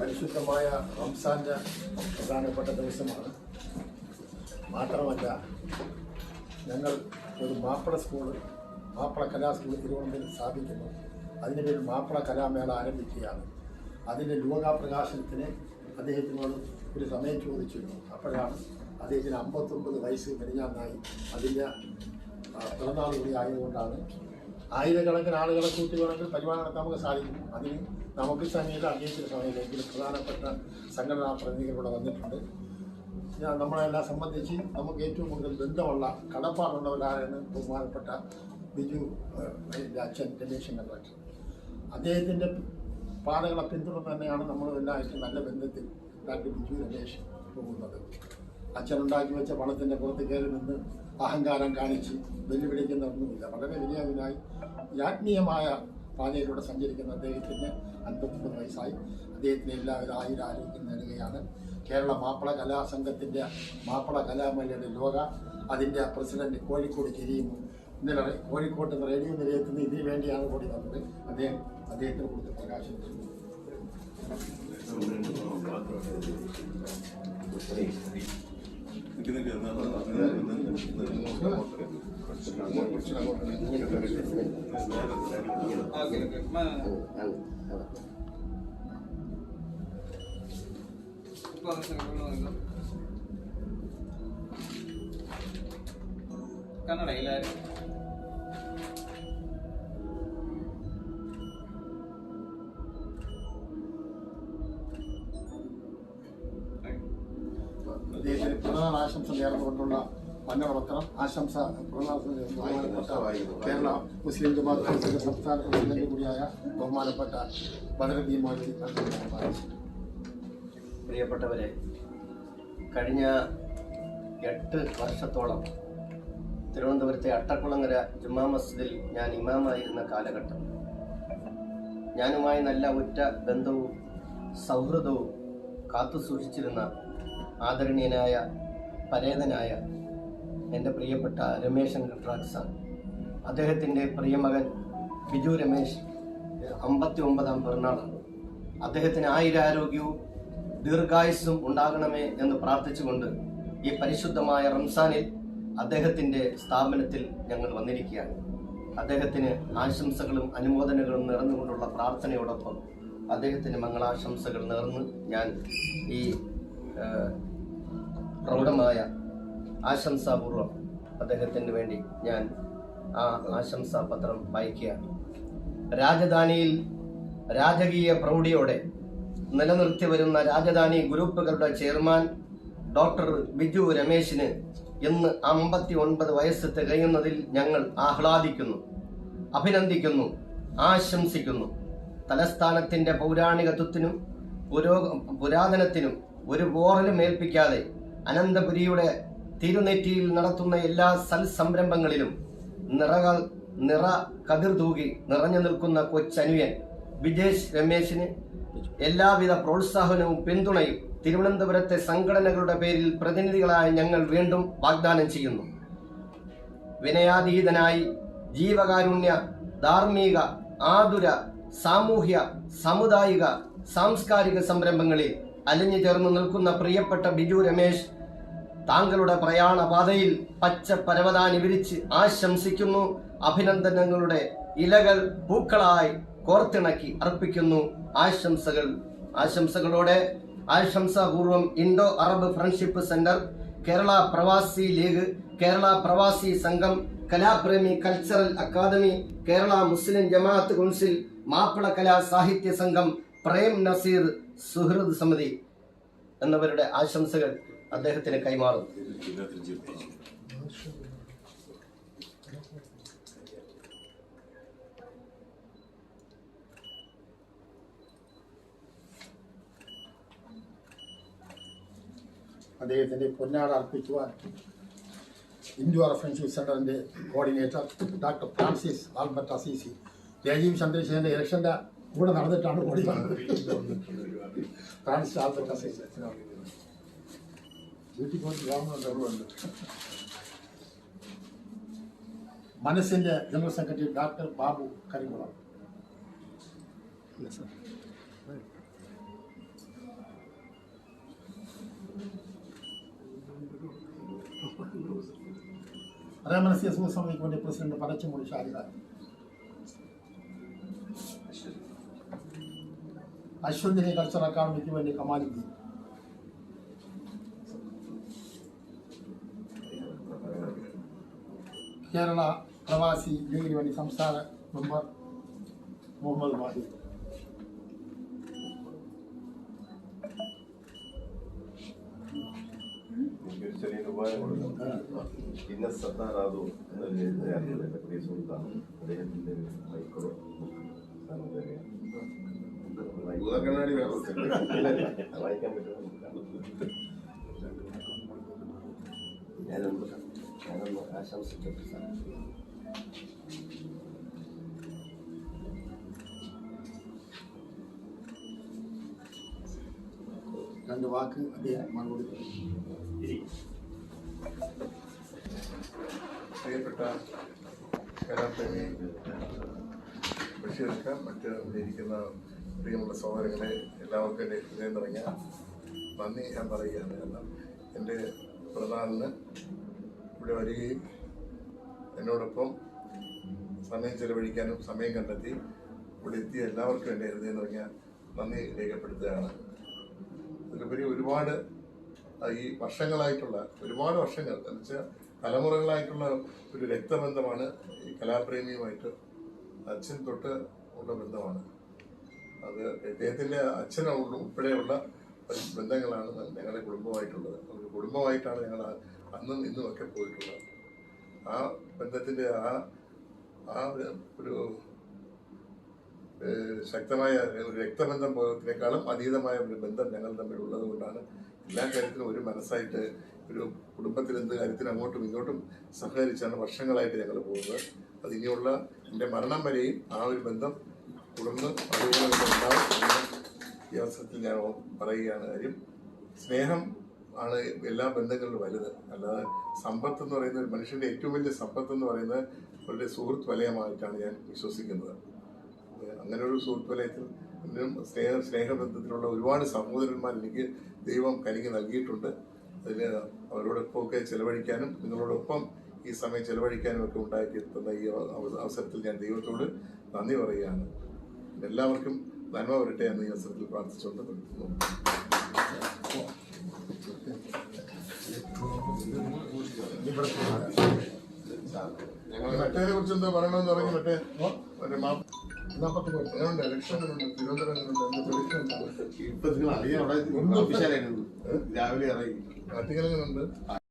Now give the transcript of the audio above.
പരിശുദ്ധമായ റംസാന്റെ പ്രധാനപ്പെട്ട ദിവസമാണ്. മാത്രമല്ല ഞങ്ങൾ ഒരു മാപ്പിള സ്കൂൾ മാപ്പിള കലാ സ്കൂൾ തിരുവനന്തപുരം സ്ഥാപിക്കുന്നു. അതിന്റെ പേരിൽ മാപ്പിള കലാമേള ആരംഭിക്കുകയാണ്. അതിന്റെ ലോകാപ്രകാശനത്തിന് അദ്ദേഹത്തിനോട് ഒരു സമയം ചോദിച്ചിരുന്നു. അപ്പോഴാണ് അദ്ദേഹത്തിന് അമ്പത്തൊമ്പത് വയസ്സ് മെലിഞ്ഞാന്നായി അതിന്റെ പിറന്നാൾ കൂടി ആയതുകൊണ്ടാണ് ആയിരക്കണക്കിന് ആളുകളെ കൂട്ടി വേണമെങ്കിൽ പരിപാടി നടത്താൻ നമുക്ക് സാധിക്കും അതിന് നമുക്ക് സമയത്ത് അംഗീകരിച്ച സമയത്തേക്ക് പ്രധാനപ്പെട്ട സംഘടനാ പ്രതിനിധികളിവിടെ വന്നിട്ടുണ്ട്. ഞാൻ നമ്മളെല്ലാം സംബന്ധിച്ച് നമുക്ക് ഏറ്റവും കൂടുതൽ ബന്ധമുള്ള കടപ്പാടുള്ളവരാണ് ബഹുമാനപ്പെട്ട ബിജു അച്ഛൻ രമേശൻ കണ്ടക്ടർ അദ്ദേഹത്തിന്റെ പാതകളെ പിന്തുടർന്ന് തന്നെയാണ് നമ്മൾ എല്ലായിട്ടും നല്ല ബന്ധത്തിൽ ഡോക്ടർ ബിജു രമേശ് പോകുന്നത്. അച്ഛൻ ഉണ്ടാക്കി വെച്ച പണത്തിന്റെ പുറത്ത് കയറി നിന്ന് അഹങ്കാരം കാണിച്ച് വെല്ലുവിളിക്കുന്നൊന്നുമില്ല വളരെ വിനയവിനായി ആത്മീയമായ പാതയിലൂടെ സഞ്ചരിക്കുന്ന അദ്ദേഹത്തിന് അൻപത്തൊമ്പത് വയസ്സായി. അദ്ദേഹത്തിന് എല്ലാവരും ആയുര ആരോഗ്യം നേടുകയാണ് കേരള മാപ്പിള കലാസംഘത്തിന്റെ മാപ്പിള കലാമേളയുടെ ലോക അതിന്റെ പ്രസിഡന്റ് കോഴിക്കോട് ചെരിയും ഇന്നലെ കോഴിക്കോട്ട് റേഡിയോ നിലയത്തിൽ നിന്ന് ഇതിനു വേണ്ടിയാണ് കൂടി വന്നത്. അദ്ദേഹം അദ്ദേഹത്തിന് കൊടുത്ത് പ്രകാശം. നിക്ക് നിക്ക് എന്നാ ഓക്കെ ഓക്കെ ಕನ್ನಡ ಇಲ್ಲ അദ്ദേഹത്തിന് പിറന്നാൾ ആശംസ നേർന്നുകൊണ്ടുള്ള മഞ്ഞളവത്രം ആശംസ പിറന്നാൾ ബഹുമാനപ്പെട്ട കേരള മുസ്ലിം ജമാഅത്ത് കൗൺസിലിന്റെ സംസ്ഥാന പ്രസിഡന്റ് കൂടിയായ ബഹുമാനപ്പെട്ട ബദറുദ്ദീൻ മൗലവി പ്രിയപ്പെട്ടവരെ കഴിഞ്ഞ എട്ട് വർഷത്തോളം തിരുവനന്തപുരത്തെ അട്ടക്കുളങ്ങര ജുമാ മസ്ജിദിൽ ഞാൻ ഇമാമായിരുന്ന കാലഘട്ടം. ഞാനുമായി നല്ല ഉറ്റ ബന്ധവും സൗഹൃദവും കാത്തു സൂക്ഷിച്ചിരുന്ന ആദരണീയനായ പരേതനായ എന്റെ പ്രിയപ്പെട്ട രമേശൻ കട്രാക്സാൻ അദ്ദേഹത്തിന്റെ പ്രിയമകൻ ബിജു രമേശ് അമ്പത്തി ഒമ്പതാം പിറന്നാളാണ്. അദ്ദേഹത്തിന് ആയുരാരോഗ്യവും ദീർഘായുസ്സും ഉണ്ടാകണമേ എന്ന് പ്രാർത്ഥിച്ചുകൊണ്ട് ഈ പരിശുദ്ധമായ റംസാനിൽ അദ്ദേഹത്തിന്റെ സ്ഥാപനത്തിൽ ഞങ്ങൾ വന്നിരിക്കുകയാണ്. അദ്ദേഹത്തിന് ആശംസകളും അനുമോദനകളും നിറഞ്ഞുകൊണ്ടുള്ള പ്രാർത്ഥനയോടൊപ്പം അദ്ദേഹത്തിന് മംഗളാശംസകൾ നേർന്ന് ഞാൻ ഈ പ്രൗഢമായ ആശംസാപൂർവം അദ്ദേഹത്തിന് വേണ്ടി ഞാൻ ആ ആശംസാ പത്രം വായിക്കുകയാണ്. രാജധാനിയിൽ രാജകീയ പ്രൗഢിയോടെ നിലനിർത്തി വരുന്ന രാജധാനി ഗ്രൂപ്പുകളുടെ ചെയർമാൻ ഡോക്ടർ ബിജു രമേശിന് ഇന്ന് അമ്പത്തി ഒൻപത് വയസ്സ് തികയുന്നതിൽ ഞങ്ങൾ ആഹ്ലാദിക്കുന്നു അഭിനന്ദിക്കുന്നു ആശംസിക്കുന്നു. തലസ്ഥാനത്തിന്റെ പൗരാണികത്വത്തിനും പുരോ പുരാതനത്തിനും ഒരു ബോറലും ഏൽപ്പിക്കാതെ അനന്തപുരിയുടെ തിരുനെറ്റിയിൽ നടത്തുന്ന എല്ലാ സൽ സംരംഭങ്ങളിലും നിറകൾ നിറ കതിർ തൂകി നിറഞ്ഞു നിൽക്കുന്ന കൊച്ചനുയൻ വിജേഷ് രമേശിന് എല്ലാവിധ പ്രോത്സാഹനവും പിന്തുണയും തിരുവനന്തപുരത്തെ സംഘടനകളുടെ പേരിൽ പ്രതിനിധികളായ ഞങ്ങൾ വീണ്ടും വാഗ്ദാനം ചെയ്യുന്നു. വിനയാതീതനായി ജീവകാരുണ്യ ധാർമ്മിക ആതുര സാമൂഹ്യ സാമുദായിക സാംസ്കാരിക സംരംഭങ്ങളിൽ അലിഞ്ഞു ചേർന്ന് നിൽക്കുന്ന പ്രിയപ്പെട്ട ബിജു രമേശ് താങ്കളുടെ പ്രയാണപാതയിൽ പച്ച പരവതാനി വിരിച്ച് ആശംസിക്കുന്നു. അഭിനന്ദനങ്ങളുടെ ഇലകൾ പൂക്കളായി കോർത്തിണക്കി അർപ്പിക്കുന്നു. ആശംസകൾ. ആശംസകളോടെ ആശംസാപൂർവം Indo Arab friendship centre Kerala Pravasi League Kerala Pravasi Sangham Kalapremi cultural academy Kerala Muslim Jamaath council Mappila Kala Sahitya Sangham Prem Naseer സുഹൃദ് സമിതി എന്നിവരുടെ ആശംസകൾ. അദ്ദേഹത്തിന് കൈമാറും. അദ്ദേഹത്തിന്റെ പൊന്നാട അർപ്പിക്കുവാൻ ഇന്ത്യ റഫറൻഷിപ്പ് സെന്ററിന്റെ coordinator doctor Francis Albert Assisi Rajeev ചന്ദ്രശേഖരന്റെ ഇലക്ഷന്റെ കൂടെ നടന്നിട്ടാണ് ഓടി വന്നത്. Francis Albert Assisi. വീട്ടിൽ പോയിട്ട് ഗവൺമെന്റ് മനസ്സിന്റെ general secretary doctor Babu Karimulam രമനസ്യ സമിതിക്ക് വേണ്ടി പ്രസിഡന്റ് പടച്ചുമൂടി ഷാരിദ അശ്വന്തിനി കൾച്ചർ അക്കാദമിക്ക് വേണ്ടി കമാലുദ്ദീൻ കേരള പ്രവാസി വേണ്ടി സംസ്ഥാന മെമ്പർ മുഹമ്മദ് വാഹിദ്. എനിക്കൊരു ചെറിയൊരു ഉപകാരം കൊടുക്കണം ഇന്ന സത്താറാദു എന്നൊരു എഴുത്തുകാരനുണ്ട്. എന്റെ പ്രിയ സുഹൃത്താണ്. അദ്ദേഹത്തിന്റെ മൈക്രോ. വായിക്കാൻ പറ്റുമോ? ഞാനൊന്ന് ആശംസിക്കട്ടെ സാർ രണ്ട് വാക്ക് അദ്ദേഹം മറുപടി. പ്രിയപ്പെട്ട കലാപ്രേമി ബഷീർക്ക് മറ്റ് ഇരിക്കുന്ന പ്രിയമുള്ള സഹോദരങ്ങളെ എല്ലാവർക്കും എന്റെ ഹൃദയം നിറഞ്ഞ നന്ദി ഞാൻ പറയുകയാണ് കാരണം എന്റെ പ്രധാനന് ഇവിടെ വരികയും എന്നോടൊപ്പം സമയം ചെലവഴിക്കാനും സമയം കണ്ടെത്തി ഇവിടെ എത്തിയ എല്ലാവർക്കും എന്റെ ഹൃദയം നിറഞ്ഞ നന്ദി രേഖപ്പെടുത്തുകയാണ്. അതിലുപരി ഒരുപാട് ഈ വർഷങ്ങളായിട്ടുള്ള ഒരുപാട് വർഷങ്ങൾ എന്ന് വെച്ചാൽ തലമുറകളായിട്ടുള്ള ഒരു രക്തബന്ധമാണ് ഈ കലാപ്രേമിയുമായിട്ട് അച്ഛൻ തൊട്ട് ഉള്ള ബന്ധമാണ്. അത് അദ്ദേഹത്തിന്റെ അച്ഛനുള്ള ഉൾപ്പെടെയുള്ള ബന്ധങ്ങളാണ് ഞങ്ങളുടെ കുടുംബമായിട്ടുള്ളത്. ഒരു കുടുംബമായിട്ടാണ് ഞങ്ങൾ അന്നും ഇന്നും ഒക്കെ പോയിട്ടുള്ളത് ആ ബന്ധത്തിന്റെ ആ ആ ഒരു- ശക്തമായ ഒരു രക്തബന്ധം പോയതിനേക്കാളും അതീതമായ ഒരു ബന്ധം ഞങ്ങൾ തമ്മിൽ ഉള്ളത് കൊണ്ടാണ് എല്ലാ കാര്യത്തിലും ഒരു മനസ്സായിട്ട് ഒരു കുടുംബത്തിൽ എന്ത് കാര്യത്തിനും അങ്ങോട്ടും ഇങ്ങോട്ടും സഹകരിച്ചാണ് വർഷങ്ങളായിട്ട് ഞങ്ങൾ പോകുന്നത്. അത് ഇനിയുള്ള എന്റെ മരണം വരെയും ആ ഒരു ബന്ധം തുടർന്ന് അതുപോലെ ഉണ്ടാവും ഈ അവസരത്തിൽ ഞാൻ പറയുകയാണ് കാര്യം. സ്നേഹം ആണ് എല്ലാ ബന്ധങ്ങളിലും വലുത്. അല്ലാതെ സമ്പത്ത് എന്ന് പറയുന്ന ഒരു മനുഷ്യന്റെ ഏറ്റവും വലിയ സമ്പത്ത് എന്ന് പറയുന്നത് അവരുടെ സുഹൃത്ത് വലയമായിട്ടാണ് ഞാൻ വിശ്വസിക്കുന്നത്. അങ്ങനെ ഒരു സുഹൃത്ത് വലയത്തിൽ സ്നേഹ സ്നേഹബന്ധത്തിലുള്ള ഒരുപാട് സഹോദരന്മാർ എനിക്ക് ദൈവം കനിക്ക് നൽകിയിട്ടുണ്ട്. അതിൽ അവരോടൊപ്പം ഒക്കെ ചെലവഴിക്കാനും നിങ്ങളോടൊപ്പം ഈ സമയം ചെലവഴിക്കാനും ഒക്കെ ഉണ്ടാക്കി തന്ന ഈ അവസരത്തിൽ ഞാൻ ദൈവത്തോട് നന്ദി പറയുകയാണ്. എല്ലാവർക്കും നന്മ വരട്ടെ എന്ന് ഈ അവസരത്തിൽ പ്രാർത്ഥിച്ചുകൊണ്ട് നിർത്തുന്നു. മറ്റേതിനെ കുറിച്ച് എന്താ പറയണമെന്ന് പറഞ്ഞു മറ്റേ നാൽപ്പത്തി എങ്ങനെയുണ്ട് തിരുവനന്തപുരം എന്താ എന്താ? ഇപ്പൊ നിങ്ങൾ അറിയാം അവിടെ രാവിലെ ഇറങ്ങി. എങ്ങനെയുണ്ട്